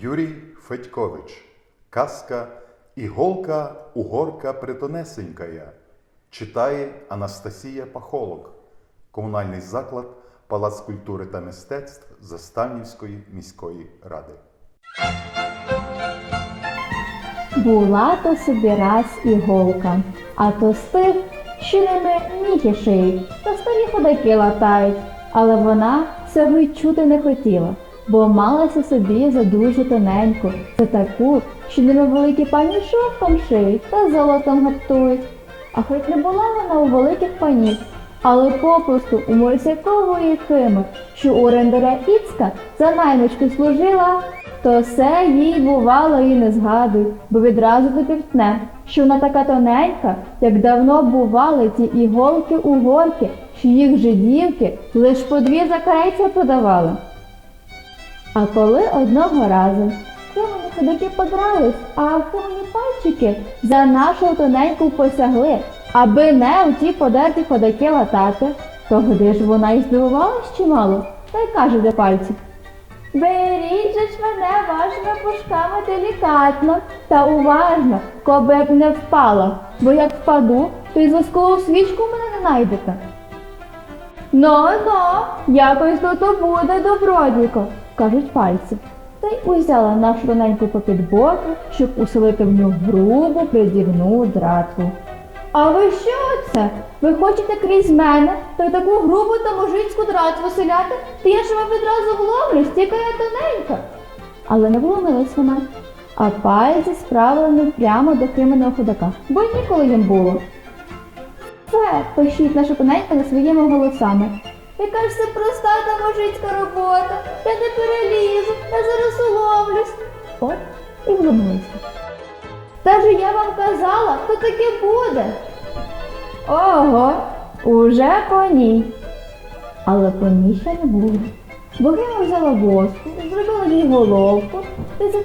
Юрій Федькович. Казка Іголка угорка притонесенькая. Читає Анастасія Пахолок. Комунальний заклад Палац культури та мистецтв Заставнівської міської ради. Була то собі раз іголка, а то з тих, що ними шиють, та старі ходаки латають. Але вона цього й чути не хотіла, бо малася собі за дуже тоненьку, за таку, що ними великі пані шовком шиють та золотом гаптують. А хоч не була вона у великих панів, але попросту у Морсякової Хими, що у рендаря Іцка за наймичку служила, то все їй бувало і не згадуй, бо відразу допівтне, що вона така тоненька, як давно бували ті іголки угорки, що їх жидівки лиш по дві за карейця подавали. А коли одного разу Химоні ходики подрались, а химоні пальчики за нашу тоненьку посягли, аби не у ті подерті ходаки латати, то годи ж вона й здивувалась чимало, та й каже до пальців. Беріть же ж мене вашими пушками делікатно та уважно, коби б не впала, бо як впаду, то й воскову свічку мене не найдете. Ну, ну, якось то буде добродіко, кажуть пальці. Та й узяла нашу тоненьку попід боки, щоб уселити в нього грубу придівну дратву. А ви що це? Ви хочете крізь мене та таку грубу та мужицьку дратву селяти? Та я ж вам відразу вловлю, стільки я тоненька. Але не вломилась вона, а пальці справили прямо до кименного ходака, бо ніколи їм було. Це пишіть наша тоненька за своїми голосами. Яка ж це проста та мужицька робота. Я не перелізу, я зараз уловлюсь. От і вломилися. Та ж я вам казала, то таке буде. Ого, уже по ній. Але по ще не було. Богиня взяла воску, зробила їй головку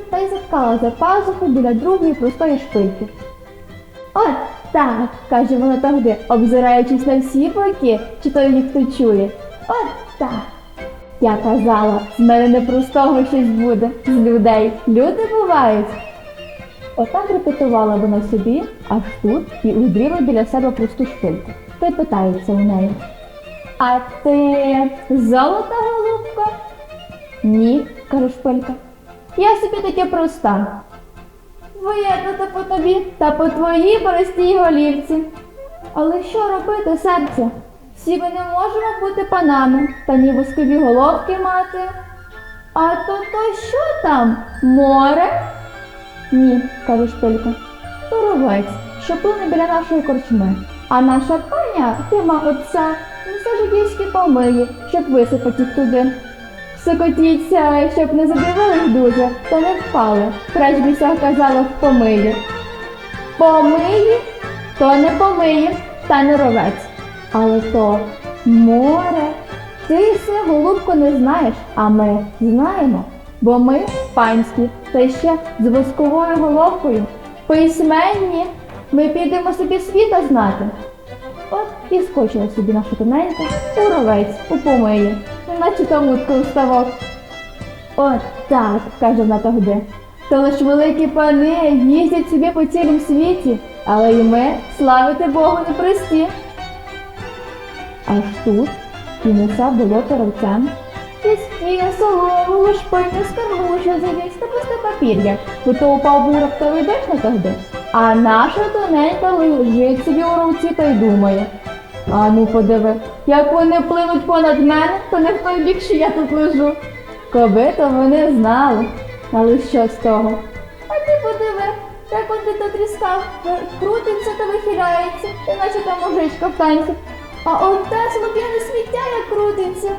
та й заткала за пазуху біля другої простої шпильки. От так, каже вона тоді, обзираючись на всі боки, чи то їх хто чує. От так. Я казала, з мене непростого щось буде, з людей. Люди бувають. Отак репетувала вона собі, аж тут і уздріла біля себе просту шпильку. Та питається у неї. А ти золота голубка? Ні, каже шпилька. Я собі таке проста. Видно то по тобі та по твоїй простій голівці. Але що робити, серце? Всі ми не можемо бути панами, та ні воскові головки мати. А то то що там? Море? Ні, каже шпилька. То ровець, що плине біля нашої корчми. А наша паня, тима отця, несе жидівські помиї, щоб висипати туди. Сикотіться, щоб не задивились дуже, та не впали. Крач біся казала в помиї. Помиї, то не помиї, та не ровець. Але то море. Ти все, голубко, не знаєш, а ми знаємо. Бо ми панські, та ще з восковою головкою. Письменні, ми підемо собі світа знати. От і скочила собі наша тоненька у ровець, у помиї, наче та мутка у ставок. От так, каже вона тогди. То лиш великі пани їздять собі по цілім світі, але і ми, славити Богу, не прості. Аж тут і несе було торговцем. Тіські, солому, лушпиня, скарлуча, завісь та пусте папір'я, бо то упав бурок, то йдеш на тогди. А наша тоненька лежить собі у руці та й думає. А ну подиви, як вони пливуть понад мене, то не в той бік, що я тут лежу. Коби то вони знали. Але що з того? А ти подиви, як он ти то тріскав, крутиться та вихиляється, іначе та мужичка в танці. А от те слухняне сміття як крутиться.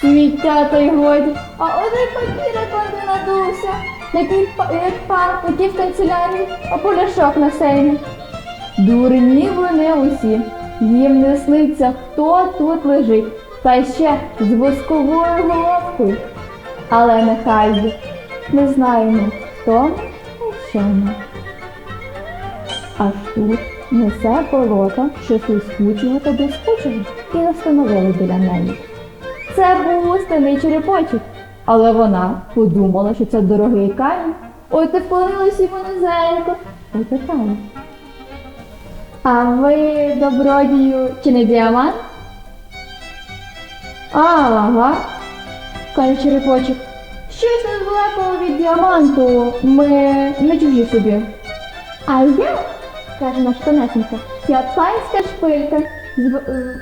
Сміття та й годі. А один папір, як он ти надувся. Який як пар, який в канцелярії, а поляшок на сеймі. Дурні вони усі. Їм не сниться, хто тут лежить, та ще з восковою головкою. Але нехай. Ми знаємо, хто і що ми. Аж тут несе болото, що слискучого та блискучого, і настановили біля неї. Це був густиний черепочок. Але вона подумала, що це дорогий камінь. Ой, ти вклонилась йому низенько. Питає. А ви, добродію, чи не діамант? Ага, каже черепочок. Щось недалеко від діаманту. Ми не чужі собі. А я, тонесенька, я панська шпилька.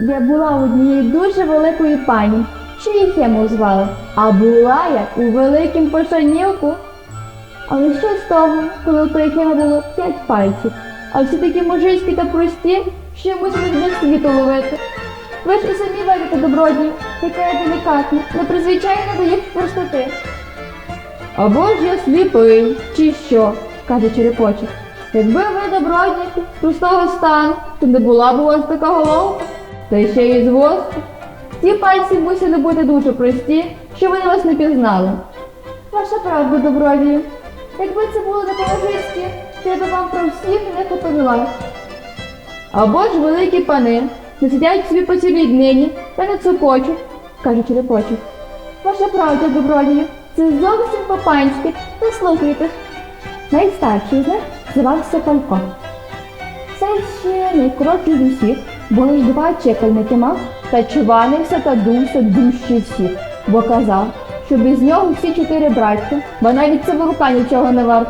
Я була у однієї дуже великої пані, що її Хему звали. А була я у великім пошанівку. Але що з того, коли у тої Хеми було п'ять пальців, а всі такі мужицькі та прості, що йомусь від світу ловити. Ви ж і самі бачите добродію, яка я делікатна, непризвичайна до їх простоти. Або ж я сліпий, чи що, каже черепочок. Якби ви добродійки простого стану, то не була б у вас така головка, та ще й з воску. Ті пальці мусили бути дуже прості, що вони вас не пізнали. Ваша правда, добродію. Якби це було не по-мужицьки, я би вам про всіх не поповіла. Або ж великі пани не сидять собі по цілій днині та не цукочуть, каже черепочок. Ваша правда, добродію, це зовсім по-панськи, не слухайте. Найстарший з них звався Панько. Це ще найкоротший з усіх, бо лиш два чекальники мав та чванився та дувся дужче всіх, бо казав, що без нього всі чотири браття, бо навіть рука нічого не варт.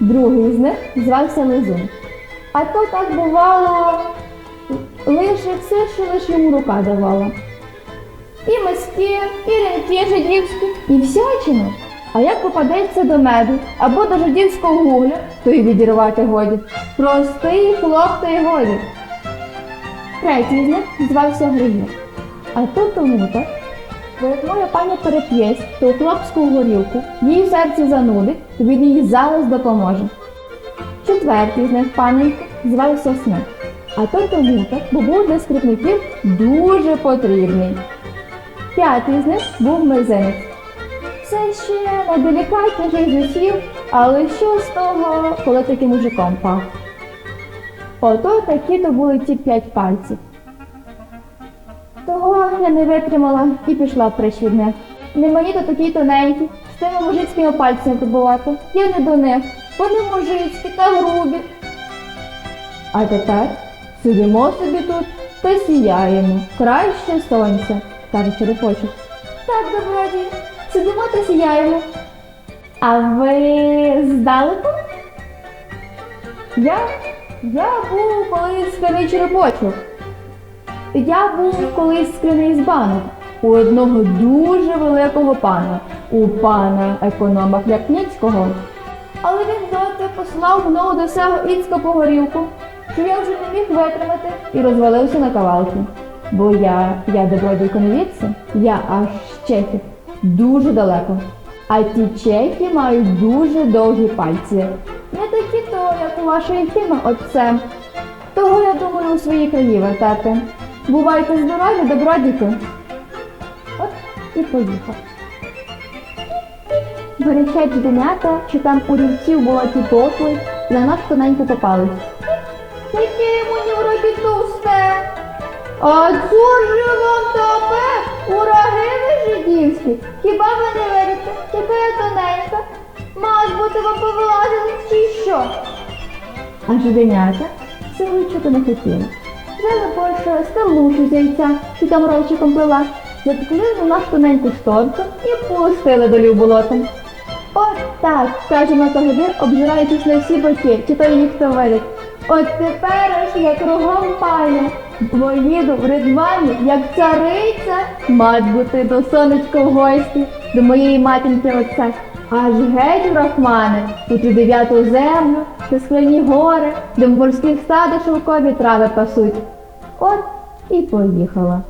Другий з них звався Лизун. А то так бувало лише все, що лише йому рука давала. І миски, і ренки жидівські, і всячину. А як попадеться до меду або до жидівського гугля, то й відірвати годі. Простий хлоп та й годі. Третій з них звався Григір. А то тому так. Бо як моя пані переп'єсть, то хлопську горілку їй в серці занудить, то він їй зараз допоможе. Четвертий з них паненьки звався Сник. А то тому так, бо був для скрипників дуже потрібний. П'ятий з них був мизинець. Це ще найделікатніший з усіх, але що з того, коли таким мужиком пав? Ото такі то були ті п'ять пальців. Того я не витримала і пішла прич від них. Не мені то такі тоненькі, з тими мужицькими пальцями пробувати. Я не до них. Вони мужицькі та грубі. А тепер сидимо собі тут та сіяємо. Краще сонця, каже черепочок. Так, добродію, сидимо та сіяємо. А ви здалеку? Я? Я був колись скляний черепочок. Я був колись скляний з банок у одного дуже великого пана, у пана економа Хляпніцького. Але він доти послав мною до сього Іцька по горілку, що я вже не міг витримати і розвалився на кавалки. Бо я, я добродійко не я аж з Чехів, дуже далеко. А ті чехи мають дуже довгі пальці. Не такі то, як у вашої Хіма отцем. Того я думаю у свої краї вертати. Бувайте здорові, добродійки. От і поїхав. Горячать жденята, що там у рівці в болоті топли, на нас тоненько попались. Яке мені товсте? А цур же вам топе? Ураги ви жидівські? Хіба ви не видите, яка я тоненька? Мають бути вам повилазили чи що? А жиденята цього чути не хотіли. Взяли більше стелушу з яйця, що там рольчиком плела, заткли на наш тоненьку шторку і пустили долів болотом. От так, каже на Матагодир, обжираючись на всі боки, чи то їх хто видить. От тепер ж я кругом паня, двоїду в ридвані, як цариця, мать бути до сонечка в гості, до моєї матінки отця. Аж геть, рахмане, тут ту дев'яту землю, Це скляні гори, де в морських стадах шовкові трави пасуть. От і поїхала.